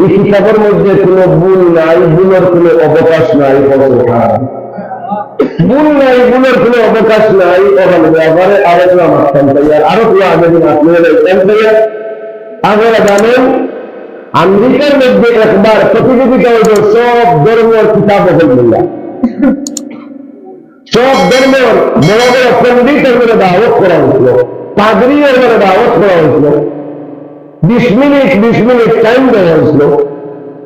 এই কিতাবের মধ্যে কোনো ভুল নাই ভুলের কোনো অবকাশ নাই ভুল নাই ভুলের কোনো অবকাশ নাই আরও কোনো আপনারা জানেন আমেরিকার মধ্যে একবার প্রতিযোগিতা হইল সব ধর্মের কিতাব আলহামদুলিল্লাহ সব ধর্মের বড় বড় পন্ডিত দাওয়াত করা হয়েছিল পাগড়ি এগুলো দাওয়াত করা হয়েছিল। বিশ মিনিট বিশ মিনিট টাইম দেওয়া হয়েছিল।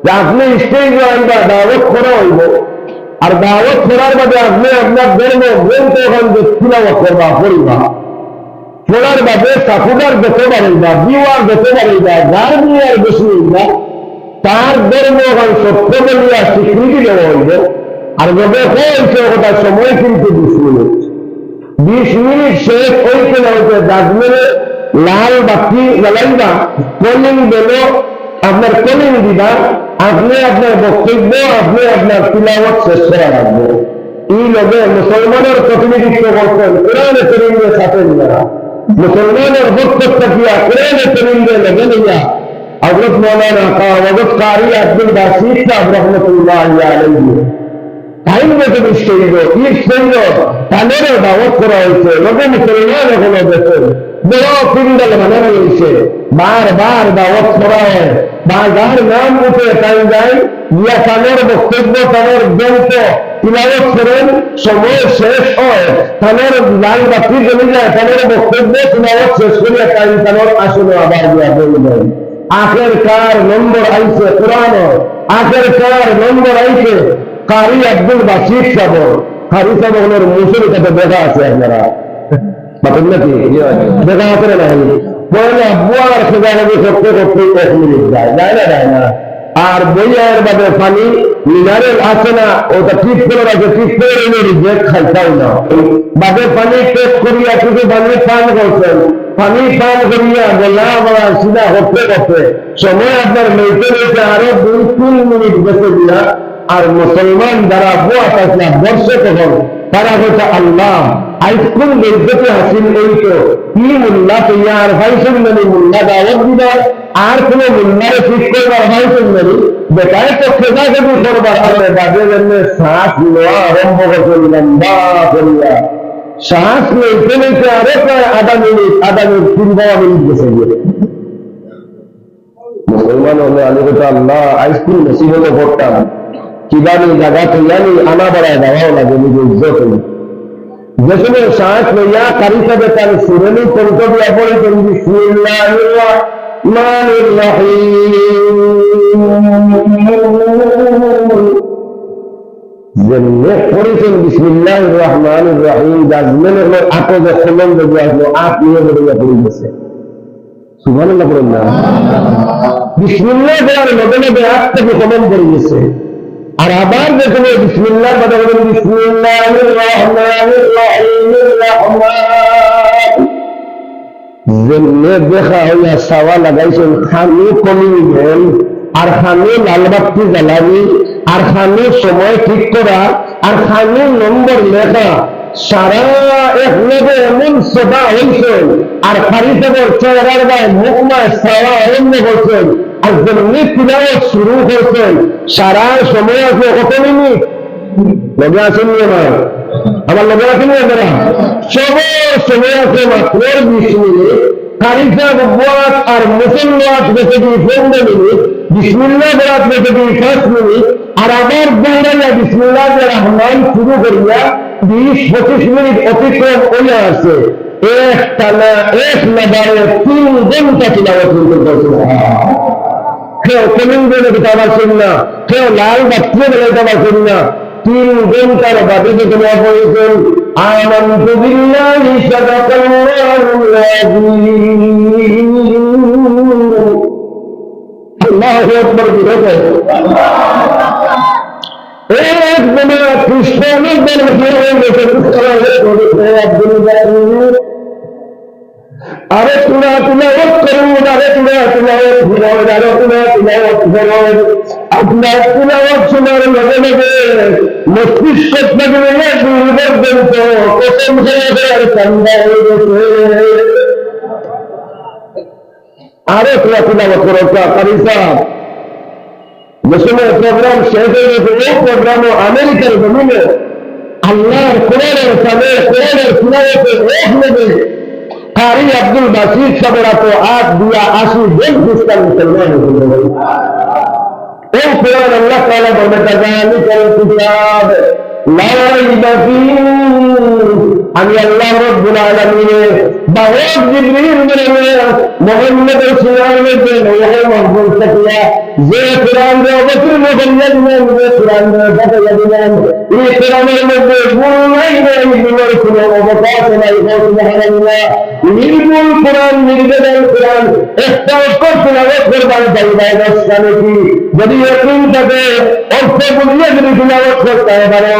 যে আপনি স্টেজ আনবা দাওয়াত করা হইব। আর দাওয়াত করার বাদে আপনি আপনার ধর্ম, গ্রন্থ ওখান যে তিলাওয়াত করবা, পড়িবা। পড়ার বাদে সাকুদার দেখতে পারিবা, বিওয়ার দেখতে পারিবা, যার বিয়ার বেশি হইবা তার ধর্ম ওখান সত্য বলিয়া স্বীকৃতি দেওয়া হইব আর যবে হয়েছে, ওটা সময় কিন্তু বিশ মিনিট বিশ মিনিট শেষ না হইতে দশ লাল বাতি জ্বালাইবা কলিং বেল আপনার কলিং দিবা, আপনি আপনার বক্তব্য, আপনি আপনার তিলাওয়াত শেষ করা রাখব এই লগে মুসলমানের প্রতিনিধিত্ব করছেন কোরআনে করিমে সাথে নিয়া মুসলমানের বক্তব্য কিয়া কোরআনে করিমে লগে নিয়া হজরত মৌলানা হজরত কারি আব্দুল বাসির সাহেব রহমতুল্লাহ আলাইহি। যার নাম উঠে তাই যায় ইয়া তাদের বক্তব্য, তাদের গ্রন্থ তিলাবত করেন, সময় শেষ হয়, তাদের লাল বাতি জ্বলে যায়, তাদের বক্তব্য তিলাবত শেষ করিয়া তাই তাদের আসলে আবার দিয়া বলবেন আখের কার নম্বর আইছে কোরআন আখের কার নম্বর আইছে কারি আব্দুল বাসির সাহেব কারি সাহেব ওনার মুসুর কাছে দেখা আছে আপনারা। বাতেন নাকি? দেখা আছে না নাই? বলে আব্বু আর সেটা করতে করতে এক মিনিট যায়। যায় না যায় না। আর বইয়ের বাদে পানি মিনারেল আছে না, ওটা ঠিক করে রাখে, ঠিক করে এনে রিজেক্ট খাইতাও না। বাদে পানি টেস্ট করিয়া শুধু পানি পান করছেন। পানি পান করিয়া বললাম আমার সিধা হতে করতে সময় আপনার লইতে আরও দুই, তিন মিনিট বেঁচে দিয়া আর মুসলমান যারা বোয়া থাকলে বর্ষে তখন তারা হচ্ছে আল্লাহ। আইসকুল বেজতে হাসিল এই তো? কি মুল্লা তৈয়ার ভাই সুন্দরী মুল্লা দাওয়াত দিবার আর কোন মুল্লারে ঠিক করবার ভাই সুন্দরী? বেটায় তো খেদা খেদি করবার আগে বাজে জন্য শ্বাস নেওয়া আরম্ভ করছে লম্বা করিয়া শ্বাস লইতে লইতে আরও প্রায় আধা মিনিট আধা মিনিট বাবা মিনিট গেছে গিয়ে। মুসলমান হলে আমি তো আল্লাহ আইসক্রিম বেশি হলে পড়তাম কীভাবে জায়গা তৈরি আনা বাড়ায় দেওয়াও লাগে নিজে ইজ্জত যেখানে শ্বাস লইয়া কারি সাথে তার সুরেলি করিত দিয়া পড়ে তুমি বিসমিল্লাহির রহমানির রহিম। যেমনে পড়েছেন বিসমিল্লাহির রহমানির রহিম জাজমেনের লোক আটো যে খলন যদি আসলো আট নিয়ে বেরিয়ে বিসমিল্লাহ বলার লগে লগে আট থেকে পড়ে গেছে আর আবার যেখানে বিসমিল্লাহ কথা বলেন যেমনে দেখা হইয়া সাওয়া লাগাইছেন খানি কমিবেন আর খানি লালবাতি জ্বালানি, আর খানি সময় ঠিক করা, আর খানি নম্বর লেখা, সারা এক লোকে এমন সভা হয়েছে আর ফারিসের চেহারার গায়ে মুখমায় করছেন আর যেমনি তিলাওয়াত শুরু করছেন সারা সময় আছে কত মিনিট লগে আছেন আমার আমার লগে আছেন আপনারা সব সময় আছে মাত্র বিশ মিনিট খারিফা বুয়াত আর মুসল্লাত বেঁচে দিয়ে পনেরো মিনিট বিসমিল্লাহ বরাত বেঁচে দিয়ে পাঁচ মিনিট আর আবার দৌড়াইয়া বিসমিল্লাহ রহমান শুরু করিয়া বিশ পঁচিশ মিনিট অতিক্রম হইয়া আছে। এক টানা এক নাগারে তিন ঘণ্টা তিলাওয়াত করতে করছে কেউ কমিং বেলে দিতে পারছেন না কেউ লাল বাচ্চা বেলাইতে পারছেন না তিন ঘন্টার বাদে যে তোমার বলেছেন آمنت بالله صدق الله العظيم الله أكبر بهذا এক মানে খ্রিস্টানের দল হয়ে গেছে একদিন আরে তুলা তুলাওয়াত করুন, আরে তুলা তুলাওয়াত ঘুরাও আরে তুলা তুলাওয়াত ঘুরাও আপনার তুলাওয়াত শোনার লগে লগে। মস্তিষ্ক থেকে দুর্বল পর্যন্ত কসম খেয়ে আর কান্দা হয়ে গেছে আরও তোরা তিলাবত করো কারি সাহেব প্রোগ্রাম শেষ হয়ে গেছে, এই প্রোগ্রামও আমেরিকার জমিনে। আল্লাহর কোরআনের সামনে কোরআনের তিলাবতের এক নেবে কারি আব্দুল বাসির সাহেবেরা তো আট দিয়া আশি জন খ্রিস্টান মুসলমান হয়েছিল এই কোরআন আল্লাহ তাআলা বলে তাজালিকাল কিতাব লা রাইবা ফীহি আমি আল্লাহ রব্বুল আলামিনের বাহক জিবরিল বলে মুহাম্মদের সুনার মধ্যে নূহ মাহফুজ থেকে যে কোরআন রে অবতীর্ণ করিয়া দিলেন যে কোরআন রে বাতাইয়া দিলেন এই কোরআনের মধ্যে ভুল নাই নাই ভুলের কোনো অবকাশ নাই সুবহানাল্লাহ নির্ভুল কোরআন নির্বেদন কোরআন একটা অক্ষর তিলাবত করবার চাইবাই দশখানে কি যদি একদিন থাকে অর্থ বুঝিয়ে যদি তিলাবত করতে পারো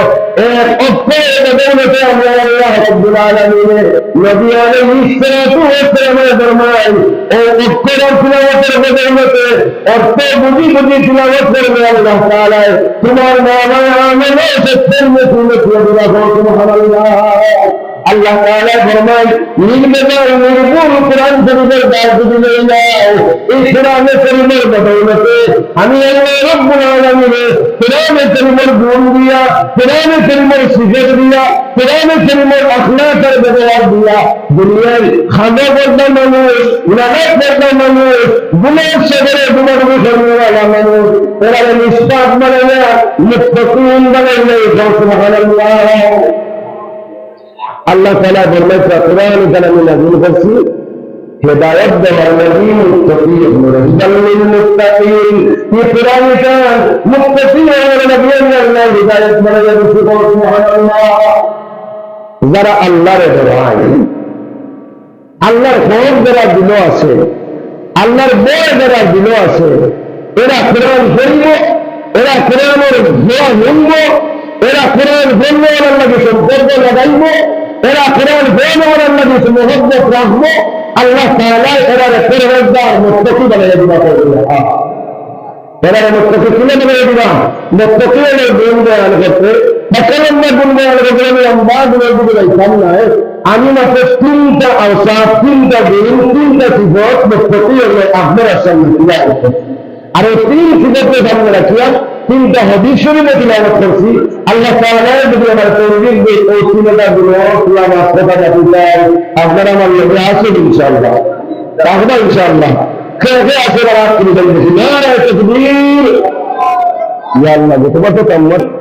এক অক্ষর বেদনতে আমরা আল্লাহ রব্বুল আলামিনের নবী আলাইহিস সালাতু ওয়াস সালামের ফরমান ও অক্ষর তিলাবতের বেদনতে অর্থ বুঝি বুঝি তিলাবত করবে আল্লাহ তাআলা তোমার নাম আমলে সত্যের মধ্যে আল্লাহ তাআলা ফরমান নির্বেদন নির্ভুল কোরআন শরীফের দায়িত্ব দিলে যাও এই কোরআনে শরীফের বদৌলতে আমি আল্লাহ রব্বুল আলামিন কোরআনে শরীফের গুণ দিয়া, কোরআনে শরীফের সিফাত দিয়া, কোরআনে শরীফের আখলাকের ব্যবহার দিয়া, দুনিয়ার খাদা পর্দা মানুষ গুনাহ পর্দা মানুষ গুনাহ সাগরে গুনাহ করনেওয়ালা মানুষ, ওরা নিষ্পাপ মানে না মুত্তাকিন মানে না সুবহানাল্লাহ আল্লাহ তালা বললেছে কোরআন তালা নাজিল করছি হেদায়ত দেওয়ার নাজিল মুত্তাকিন মুরাহমানিল মুত্তাকিন। এই কোরআনটা মুত্তাকিন আমার মানে নবী আল্লাহ হেদায়ত বানায় দিয়েছে সুবহানাল্লাহ। যারা আল্লাহর দোহাই, আল্লাহর খোঁজ যারা দিল আছে, আল্লাহর বয় যারা দিল আছে, এরা কোরআন শুনব এরা কোরআনের দোয়া শুনব এরা কোরআন শুনব আল্লাহকে সম্পর্ক লাগাইব। এরা কোরআন শুনব আল্লাহকে মোহব্বত রাখব আল্লাহ তাআলা এরা পরহেজগার মুত্তাকি বানিয়ে দিবা করবে এরা মুত্তাকি কিনে বানিয়ে দিবা? মুত্তাকি এর গুণ বয়ান করতে সকলের গুণ বয়ান করতে আমি আম্বাদ বলতে যাইতাম না। আমি মাত্র তিনটা আওসাফ তিনটা গুণ, তিনটা সিফত মুত্তাকি হলে আপনার সামনে আর এই তিন সিফতের সামনে রাখিয়া তিনটা হাদিস শরীফে তিলাওয়াত করছি। আল্লাহ তাআলা যদি আমার তৌফিক দেয় ওই তিনটা গুলো কথা রাখতে আপনারা আমার লোকে আসেন ইনশাআল্লাহ। রাখবা ইনশাআল্লাহ। আসে রাত করে বলতেছি না। তাকবীর। ইয়া আল্লাহ তোমার তো কাম্মত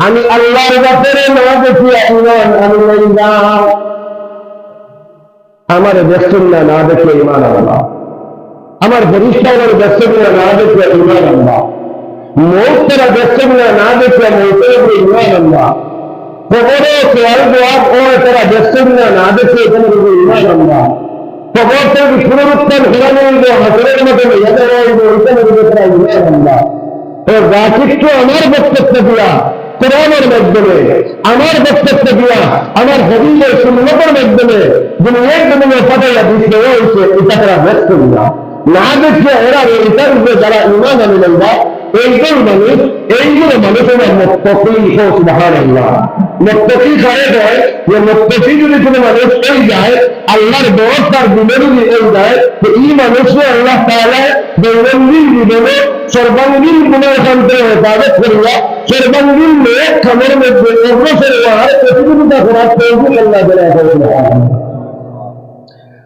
আমি আল্লাহর ব্যাপারে না দেখিয়া ইমান আমি না আমার দেখছেন না না দেখে ইমান আল্লাহ আমার বরিষ্ঠানের দেখছেন না না দেখে ইমান আল্লাহ মৌত তারা দেখছেন না না দেখে মৌতের উপরে ইমান আল্লাহ খবরে খেয়াল জবাব ও তারা দেখছেন না না দেখে এখানে উপরে ইমান আল্লাহ খবর থেকে পুনরুত্থান হিরানো হাসরের মতো ইয়াদের ওইখানে উপরে তারা ইমান আল্লাহ তো রাখিত্ব আমার বক্তব্য দিয়া কোরআনের মাধ্যমে আমার বক্তব্য দিয়া আমার হবিবের সুন্নতের মাধ্যমে দুনিয়ার জন্য পাঠাইয়া দিতে হয়েছে এটা তারা ব্যস্ত দিয়া না দেখে এরা এটার উপরে যারা ইমান আনিলেন এইগুলো মানুষ এইগুলো মানুষ আমার মুক্তি সুবাহান আল্লাহ মুক্তি করে দেয় যে মুক্তি যদি কোনো মানুষ এই যায় আল্লাহর দশ তার দিনে যদি এই যায়, তো এই মানুষকে আল্লাহ তাহলে দৈনন্দিন জীবনে সর্বাঙ্গীন গুণের সন্ত্রে হেফাজত করিয়া সর্বাঙ্গীন মেয়ের খামের মধ্যে অগ্রসর হওয়ার প্রতিযোগিতা করার তৌফিক আল্লাহ দেয়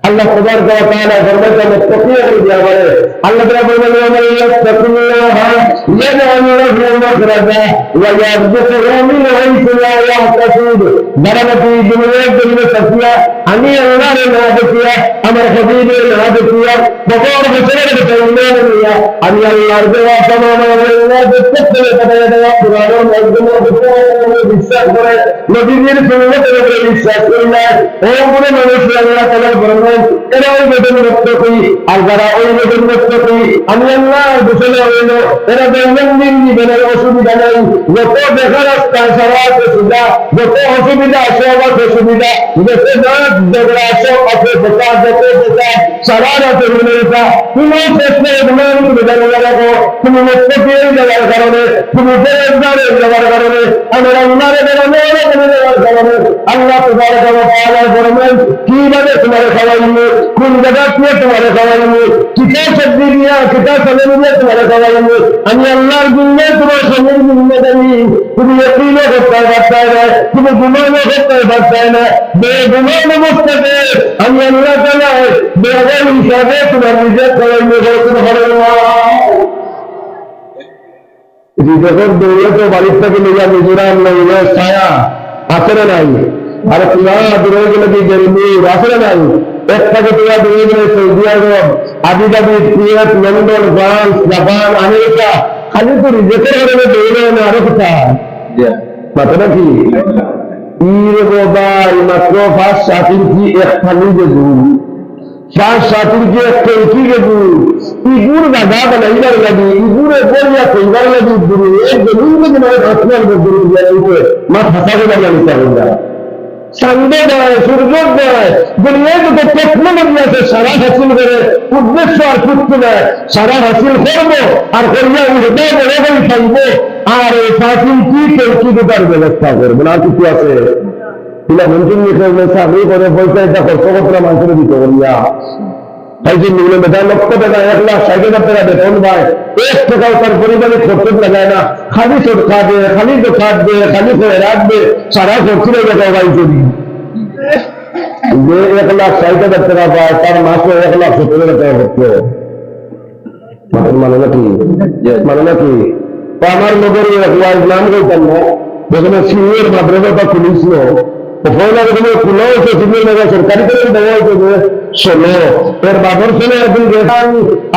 আল্লাহ সবার দেওয়া তাহলে ধর্মটা মুক্তি করে দেওয়া বলে আল্লাহ তারা বলবেন আমার ইয়াত্তাকুল্লাহ ইয়াজআল লাহু মাখরাজা ওয়া ইয়ারযুকুহু মিন হাইথু লা ইয়াহতাসিব যারা নাকি দুনিয়ার জন্য তাকিয়া আমি আল্লাহর না দেখিয়া আমার হবিবের না দেখিয়া বকর বছরের ভিতরে ইমান নিয়া আমি আল্লাহর দেওয়া তমাম আল্লাহ দেখতে পেলে তাদের দেওয়া পুরানো মজদুম বিশ্বাস করে নবীজির সুন্নতের উপরে বিশ্বাস করি না ও মনে মানুষ আল্লাহ তাআলা ফরমান এরা ওই বেদন মুক্ত করি আর যারা ওই বেদন মুক্ত করি আমি আল্লাহ ঘোষণা হইল এরা দৈনন্দিন জীবনের অসুবিধা নাই যত দেখা রাস্তা সারা আছে সুবিধা যত অসুবিধা সব আছে সুবিধা যত নাচ ঝগড়া সব আছে বোকা যত বোকা সারা রাতে মনে রেখা তুমি চেষ্টা তোমার সুবিধা নিয়ে রাখো তুমি মুক্তি যাওয়ার কারণে তুমি বেরোজগারের যাওয়ার কারণে আমার আল্লাহরে বেরোনো যাওয়ার কারণে আল্লাহ তোমার খাওয়া ফরমান কীভাবে তোমার খাওয়াইনি কোন জায়গা দিয়ে তোমার খাওয়াইনি কিতা সবজি দিয়া কিতা সালে দিয়ে তোমার খাওয়াইনি আমি আল্লাহর গুণে তোমার স্বামীর গুণে জানি তুমি একিনে করতে পারতাই না তুমি ঘুমানো করতে পারতাই না বে ঘুমানো অবস্থাতে আমি আল্লাহ তালা বেগর হিসাবে তোমার নিজের খাওয়াইনি বলতে পারো যখন দৌড়ে বাড়ির থেকে নিয়ে মিজোরাম লইলে ছায়া আসলে নাই। আর তোমার দূরে গেলে কি গেলমি আসলে নাই? এক থেকে তোমার গেলে Saudi Arab Abu Dhabi Kuwait London France Japan America খালি তো রিজেক্টের কারণে দৌড়ে আরও কোথায়? বাবা মাত্র ফার্স্ট সাথী কি এক খালি দেবু ফার্স্ট সাথী কি এক কি দেবু ইগুর গাদা বানাইবার লাগি, ইগুরে বলিয়া কইবার লাগি, গুরু এই জমিন কে মানে আসমান কে গুরু দিয়া দিতে মা ফাসাকে লাগি চাইবা সন্ধ্যে দেয় সূর্য দেয়, দুনিয়ায় যত টেকনোলজি আছে, সারা হাসিল করে, উদ্দেশ্য আর কিছু নেয় সারা হাসিল করব আর করিয়া উঠে বড় বড় থাকব। আর এই ফাসিল কি কেউ কি তার ব্যবস্থা করব না কিছু আছে? কিনা মন্ত্রী চাকরি করে পয়সা এটা খরচ করতে মানুষের দিতে বলিয়া। তাই যে নিগুলো বেটা লক্ষ টাকা এক লাখ ষাট হাজার টাকা বেতন পায় এক টাকাও তার পরিবারে খরচ লাগায় না খালি চোট খাবে খালি তো খাটবে খালি করে রাখবে সারা খরচুরে টাকা বাই করি যে এক লাখ ষাট হাজার টাকা পায় তার মাসে এক লাখ সত্তর হাজার টাকা খরচ মানে নাকি মানে নাকি তো আমার নগরে এক ওয়াইজ নাম করতাম না যেখানে সিনিয়র মাদ্রাসা খুলেছিল পয়লা প্রথমে খুলে হয়েছে সিনিয়র নগর সরকারি করে দেওয়া হয়েছে যে শোনো। এর বাদর ছেলে এখন একদিন গেতাম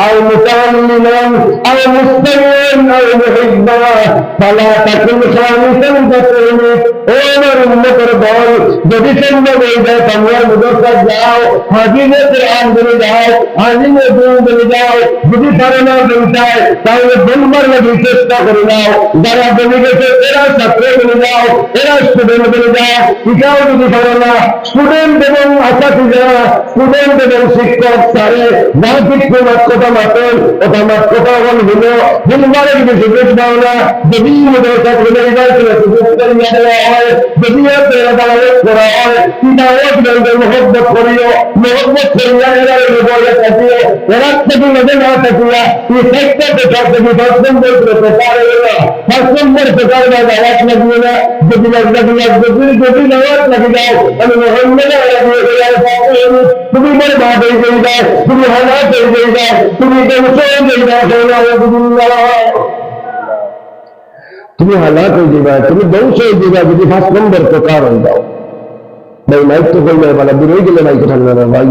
আও মুতাআল্লিমান আও মুস্তামিয়ান আও মুহিব্বা ফালা তাকুন খামিসান তাকুনি আমার উম্মতের দল যদি তোমরা বলে যায় তোমরা মুদরসা যাও হাজিরে কোরআন বলে যাও হাজিরে দোয়া বলে যাও যদি পারে না বলতায় তাহলে বলবার লাগে চেষ্টা করে নাও যারা বলে গেছে এরা ছাত্র বলে যাও এরা স্টুডেন্ট বলে যাও এটাও যদি পারো না স্টুডেন্ট এবং আশাতি যারা স্টুডেন্ট এবং শিক্ষক স্যারে না শিক্ষক কথা মাতেন ওটা মাত কথা হল হলো বুধবারে যদি সুযোগ পাও না যদি দর্শক হলে এবার করে সুযোগ করে নিয়ে দেওয়া হয় যদি এর দাঁড়ালে করা হয় কিনাও তোমাদের মহব্বত করিও মহব্বত করিয়া এরা বলে থাকিও এরা থেকে নজর না থাকিয়া এই সেক্টর প্রচার থেকে দশ নম্বর প্রচার এলো পাঁচ নম্বর প্রচার বা আওয়াজ লাগিয়ে না যদি লাগিয়ে যদি যদি আওয়াজ লাগিয়ে যাও আমি মোহাম্মদ লাগিয়ে তুমি বড় বাদ হয়ে গই দাও তুমি হালাত হয়ে গই দাও তুমি ধ্বংস হয়ে গই দাও তুমি হালাত হয়ে যাবা, তুমি ধ্বংস হয়ে যাবা যদি পাঁচ নম্বর প্রকার হয়ে যাও ভাই মাইক তো কইলে বলা দূরে গেলে মাইক ঠান্ডা না ভাই।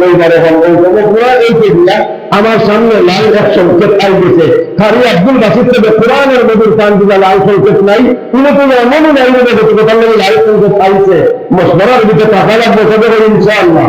কইবারে হল ওই পুরা এই দিয়া আমার সামনে লাল এক সংকেত আই গেছে খালি আব্দুল বাসির থেকে কোরআনের মধুর পান দিলা লাল সংকেত নাই কোনো তো এমনই নাই করতে কথা লাল সংকেত আইছে মশবরার ভিতরে টাকা লাগবে ইনশাআল্লাহ।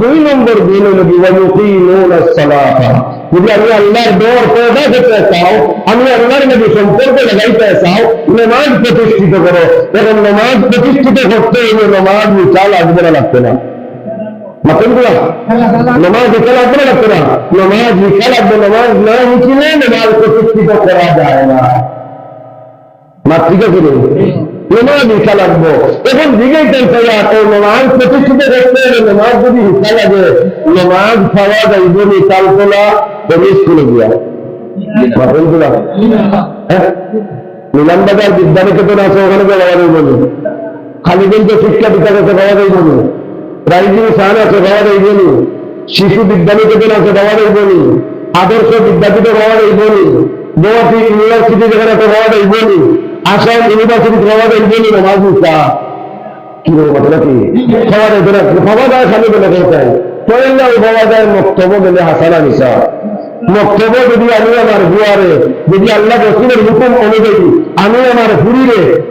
দুই নম্বর গুণ হলো যদি আমি আল্লাহর দৌড় পয়দা করতে চাও, আমি আল্লাহর নবী সম্পর্ক লাগাইতে চাও, নমাজ প্রতিষ্ঠিত করো। এখন নমাজ প্রতিষ্ঠিত করতে হলে নমাজ চাল আসবে না, লাগবে না। নমাজ লিখা লাগবে না লাগবে না। নমাজ লিখা লাগবে নমাজ না লিখিলে নমাজ প্রতিষ্ঠিত করা যায় না। মাতৃকা করে নমাজ লিখা লাগবো এখন তো প্রতিষ্ঠিত করতে যদি হিসা লাগে খাওয়া যাইব নি গিয়া। হ্যাঁ? আছে, ওখানে তো বাবা শিক্ষা বিকাশ আছে রাইজিং সান আছে আছে আদর্শ বিদ্যাপীঠে বাবা বলি গুয়াহাটি ইউনিভার্সিটি যেখানে আছে বাবা বলি আসাম ইউনিভার্সিটি বাবা দেব বলি নামাজ কি বলব কথাটা কি? খাওয়া যায় তোরা খাওয়া যায় খালি বলে কোথায় ওই বাবা যায় মক্তব্য বলে মক্তব্য যদি আমি আমার বুয়ারে, যদি আল্লাহ রসুলের হুকুম অনুযায়ী আমি আমার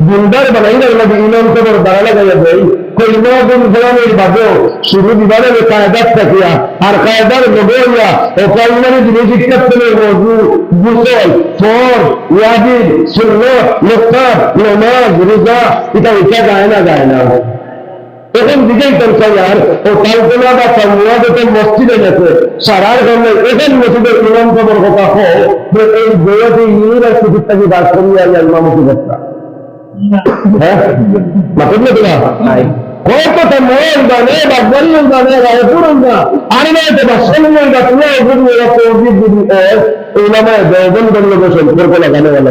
বুন্দার বানাই না লাগে ইমাম সবর দাঁড়া গাইয়া দেয় কইমাগুন ফলানের বাদেও শুরু বিবাদের কায়দার থাকিয়া আর কায়দার নগরিয়া ও কলমানি জিনিস ইত্যাত্তনের মজু গুসল, ফর ওয়াজিব সুন্নত মুক্তার নমাজ, রোজা, এটা এটা গায় না গায় না। এখন দিকেই দরকার আর, ও কালপনা বা যখন মসজিদে গেছে, সারার জন্য এখন মসজিদের ইমাম খবর কথা হোক যে এই বইয়াতে ইউনিভার্সিটির থেকে বাদ করিয়া যায় ইমামতি করতা। হ্যাঁ? মাতুল না? গুরু এত অভিজ্ঞ গুরু এই নামে দেবন গণ্য সম্পর্ক লাগানো গেল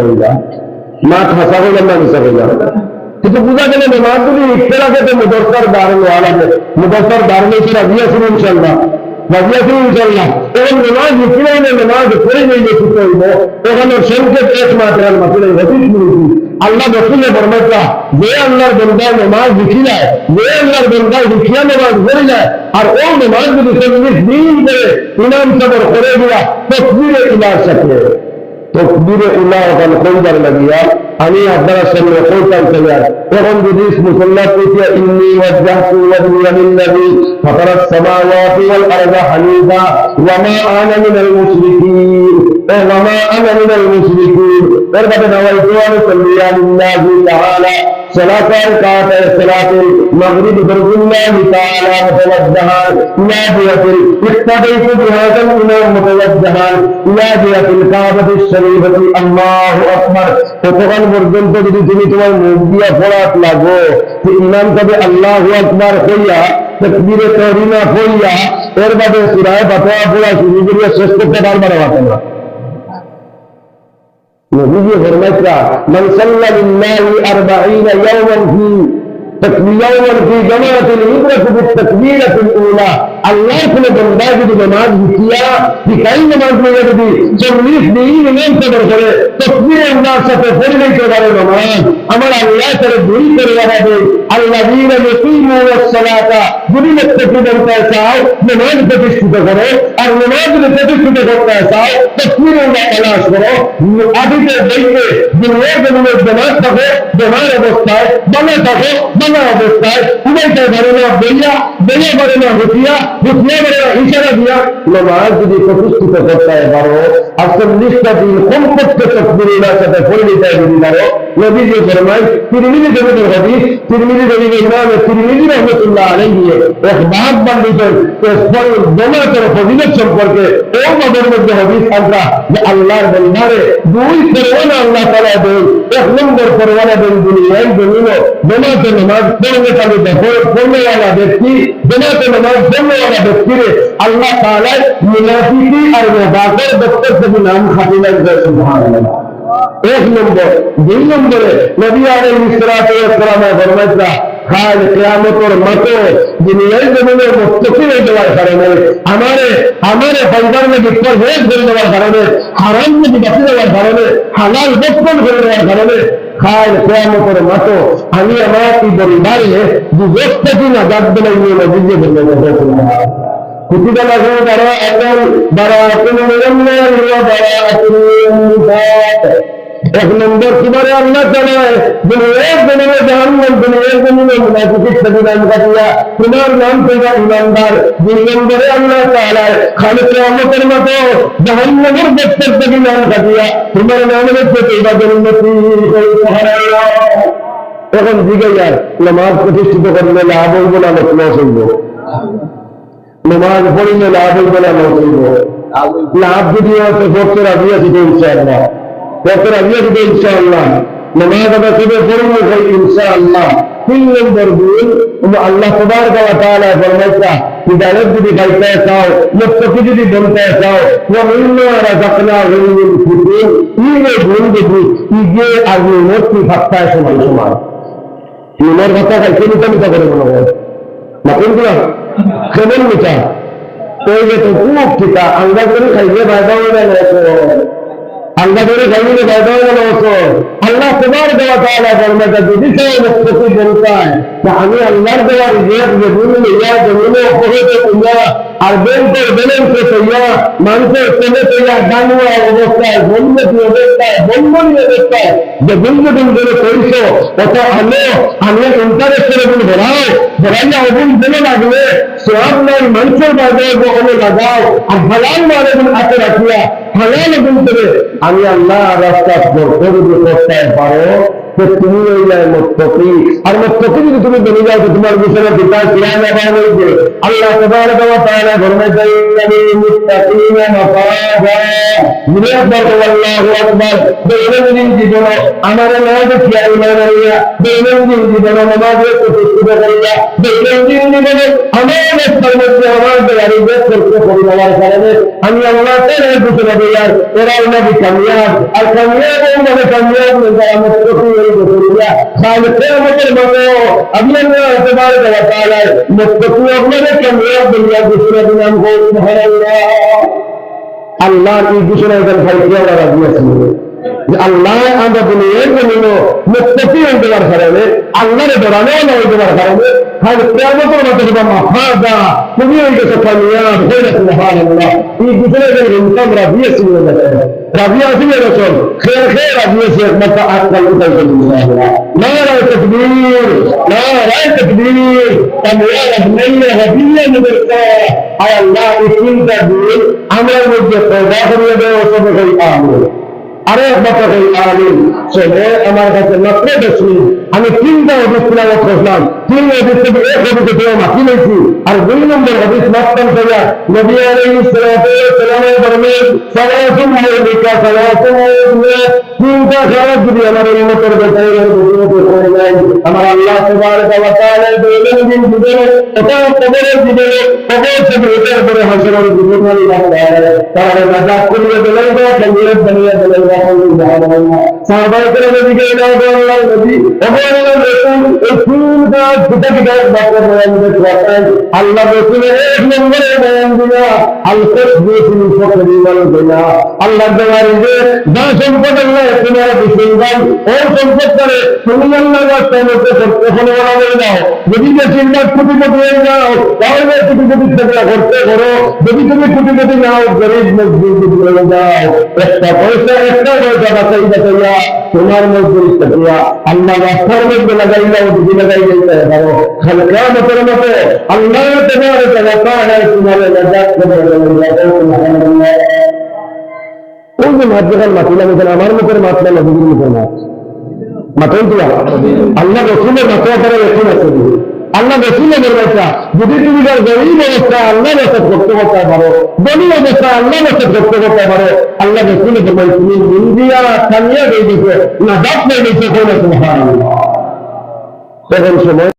মাঠ হাসা হইলাম না মিশা হইলাম কিন্তু বুঝা গেলে যদি ইফতার আগে তো মুদস্তার দাঁড়ানো আলাদা, মুদস্তার দাঁড়ানো ছিল রাজিয়াছিল ইনশাল্লাহ রাজিয়াছিল ইনশাল্লাহ এবং নামাজ ইফতার নামাজ পড়ে নিয়ে সুস্থ হইব ওখানে সংকেত এক মাত্রার মাত্র হতিস মিলছি আল্লাহ রসুলের বর্ণতা যে আল্লাহর বন্ধায় নামাজ লিখিলায় যে আল্লাহর বন্ধায় লিখিয়া নামাজ পড়িলায় আর ও নামাজ যদি চল্লিশ দিন করে ইনাম সবর করে দিয়া তকবিরে ইলার সাথে। তকবিরে উল্লাহ ওখানে কইবার লাগিয়া আমি আপনারা সামনে কইতাম চলে তখন যদি মুসল্লাহ কইতিয়া ইন্নি ওয়াজ্জাহতু ওয়াজহিয়া লিল্লাযী ফাতারা আস-সামাওয়াতি ওয়াল আরদা হানিফা, ওয়া মা আনা মিনাল মুশরিকিন। ওয়া মা আনা মিনাল মুশরিকিন এর বাদে নাওয়াইতু আন সাল্লিয়া লিল্লাহি তাআলা صلاة ركعت صلاة المغرب برضو الله تعالى متوجها إلى جهة اقتديت بهذا الإمام متوجها إلى جهة الكعبة الشريفة الله أكبر কতক্ষণ পর্যন্ত যদি তুমি তোমার মুখ দিয়া পড়াত লাগো যে ইমাম তবে আল্লাহ আকবার হইয়া তকবীরে তহরিমা হইয়া এর বাদে সুরায় বাতোয়া পড়া শুরু করিয়া শেষ করতে পারবার পারবে না نبي فرمتها من صلى لله أربعين يوما في আল্লাহ কোনো বন্দা যদি নামাজ ঢুকিয়া টিকাই নামাজ নিয়ে যদি চল্লিশ দিন ইমাম সদর করে তসবির আল্লাহর সাথে পরিণত করে নামাজ, আমার আল্লাহ তারা দুই করে বাড়াবে আল্লাহ দিন সালাতা যদি লক্ষ্যটি বলতে চাও নামাজ প্রতিষ্ঠিত করো, আর নামাজ যদি প্রতিষ্ঠিত করতে চাও তসবির আল্লাহ তালাশ করো। আদিতে দেখবে দুনিয়ার জমিনের বেমার থাকে বেমার অবস্থায় বনে থাকে বানা অবস্থায় উভয়টা পারে না বইয়া বইয়া পারে না হুটিয়া হুটিয়া পারে না ইশারা দিয়া নামাজ যদি প্রতিষ্ঠিত করতে পারো আর চল্লিশটা দিন কমপক্ষে তকবীর সাথে পড়ে নিতে যদি পারো সম্পর্কে ও মধ্যে হাদিস বন্ধারে দুই ফেরওয়ানা আল্লাহ তাআলা দেন। এক নম্বর ফেরওয়ানা দেন দুনিয়ায় জমিনে দোমাতে নামাজ পড়বে তাহলে দেখো পড়নেওয়ালা ব্যক্তি দোমাতে নামাজ পড়নেওয়ালা ব্যক্তির আল্লাহ তাআলা মুনাফিকি আর মুবাকের থেকে নাম খাতিলেন সুবহানাল্লাহ। এক নম্বর, দুই নম্বরে নবী আলী ইসলামের ফরমাইসা কাল কেয়ামতর মতো দুনিয়ার জমিনে মুস্তফি হয়ে যাওয়ার কারণে আমারে আমারে ফাইবার নাকি পরহেজ করে দেওয়ার কারণে, হারাম নাকি বাঁচে দেওয়ার কারণে, হালাল বক্ষণ করে দেওয়ার কারণে খায় কেয়ামতের মতো আমি আমার এই পরিবারে দুবেশ থেকে না। যার বেলা নিয়ে নদীকে বলে কুটিটা লাগবে তারা এখন তারা এখন তারা এক নম্বর তোমারে আল্লাহ জানায় দুনিয়ার জমিনে জাহান্নাম দুনিয়ার জমিনে মুনাফিকের সাথে নাম কাটিয়া তোমার নাম পেয়ে ইমানদার। দুই নম্বরে আল্লাহ তাআলায় খালি কিয়ামতের মতো জাহান্নামের ব্যক্তির থেকে নাম কাটিয়া তোমার নামের প্রতি ইবাদত উন্নতি এখন যায় নামাজ প্রতিষ্ঠিত করলে লাভ হইব না লস হইব? নমাজ পড়িলে লাভ হইবে না লস হইব? লাভ যদি হয় তো করতে রাজি আছি ইনশাআল্লাহ কত আল্লাহ দিবে ইনশাআল্লাহ, নামাজ আদা করবে ফরম হয় ইনশাআল্লাহ। তিন নম্বর ভুল আল্লাহ তবারক ওয়া তাআলা ফরমাইতা ইদালত যদি গাইতে চাও মুক্তি যদি বলতে চাও, ওয়া ইন্না রাযাকনাহুম মিন ফুতুন ইয়ে ভুল যদি ইয়ে আগে মুক্তি ভাত্তা সমান সমান? ইমার ভাত্তা গাইতে নিতে নিতে করে মনে হয়। না কিন্তু কেমন মিটা ওই যে তো মুক্তিটা আন্দাজ করে খাইলে বাজাও না আল্লাহ করে খাইলে বাইদা হয়ে আল্লাহ তোমার দেওয়া তাহলে ফরমাইতা যদি সে মুক্তি বলতায় আমি আল্লাহর দেওয়ার রিজিক জমিন ইয়া জমিনে ইয়া আর ব্যাংকের ব্যালেন্সে তৈয়া মানুষের তেলে তৈয়া ডানুয়া অবস্থায় বন্যতি অবস্থায় বন্ধনী অবস্থায় যে বন্ধুদিন ধরে করিস অত আলো আমি ইন্টারেস্ট করে বলি ভরাও ভরাইয়া অগুন দিলে লাগলে সব নাই মানুষের বাজারে ওখানে লাগাও আর হালাল মারে হাতে রাখিয়া হালাল গুণ করে আমি আল্লাহ রাস্তা করতে পারো তো তুমি ওই মুক্তি আর মুক্তি যদি তুমি বেরিয়ে যাও, তো তোমার বিষয়ে পিতা কিরাম এবার হয়েছে আল্লাহ তোমার দেওয়া তারা ধর্মে যাই মুস্তাকিমে মাফাজা যিনি একবার আল্লাহু আকবার। দৈনন্দিন জীবন আমার নামাজ খেয়াল না করিয়া, দৈনন্দিন জীবন নামাজে প্রতিষ্ঠিত করিয়া, দৈনন্দিন জীবনে আমার রাস্তার মধ্যে আমার দেয়ারি বেশ করতে পরিবার কারণে আমি আল্লাহ তার ঘোষণা দিলাম ওরাও নাকি কামিয়াব? আর কামিয়াব মানে কামিয়াব যারা তাহলে আল্লাহ মুত্তাকি আপনাদের কামিয়াব দুনিয়া ঘোষণা দিলাম গো সুবহানাল্লাহ আল্লাহ যে আল্লাহ আমরা দুনিয়ার জন্য মুক্তি হইতে পারার কারণে, আল্লাহরে ডরানো না হইতে পারার কারণে হ্যাঁ কেমন মতো তোমার মাফাদা তুমি হয়ে গেছো কামিয়াব হয়ে গেছো মহানাল্লাহ এই দুজনের জন্য ইনকাম রাজি আছে রাজি আছে রসল খেয়ে খেয়ে রাজি আছে একমাত্র আজকাল উঠাই নারায় তকবীর নারায় তকবীর, কামিয়াব নাইয়া হাবিয়া মুবারকা আয় আল্লাহ আমরা আরে একমাত্র এই আমিন। চলে আমার কাছে মাত্র দশ মিনিট আমি তিনটা হদিস তিলাবত করলাম তিন হদিস থেকে এক হদিসে পেয়ে মাফি নিয়েছি আর দুই নম্বর হদিস মাত্রাম করিয়া নবী আমার আল্লাহ ওগো রসুল এই তিনটা দুটা কি বাক্য বয়ান করতেন আল্লাহ রসুলের এক নম্বরে বয়ান দিলা আল তাসবিহুল ফকরি ওয়াল গিনা আল্লাহ দেওয়ার যে যা সম্পদ আল্লাহ তোমার বিশ্বদান ও সম্পদ করে তুমি আল্লাহ রাস্তায় মধ্যে কখনো বলা দাও যদি যে চিন্তা কোটিপতি হয়ে যাও তাহলে কোটিপতি চেষ্টা করতে করো যদি তুমি কোটিপতি নাও গরিব মজদুর হয়ে যাও একটা পয়সা একটা পয়সা বাঁচাই বাঁচাইয়া তোমার মজদুরি রাস্তার মধ্যে লাগাইয়া দিদি লাগাই যেতে পারো খালকা মতের মতো আল্লাহ তোমার হয় তোমার করে ওই যে মাছ যখন মাতিলাম এখানে আমার মুখের মাছ না নদীর মুখের মাছ মাতন তো আল্লাহ রসুলের মাত্রা তারা রসুল আছে। আল্লাহ রসুলের ব্যবসা যদি তুমি গরিব ব্যবসা আল্লাহ ব্যবসা করতে করতে পারো গনি ব্যবসা আল্লাহ ব্যবসা করতে করতে পারো, আল্লাহ রসুলের তোমার তুমি ইন্ডিয়া কামিয়া দিয়ে দিচ্ছে না দাঁত নিয়ে দিচ্ছে কোনো তখন সময়।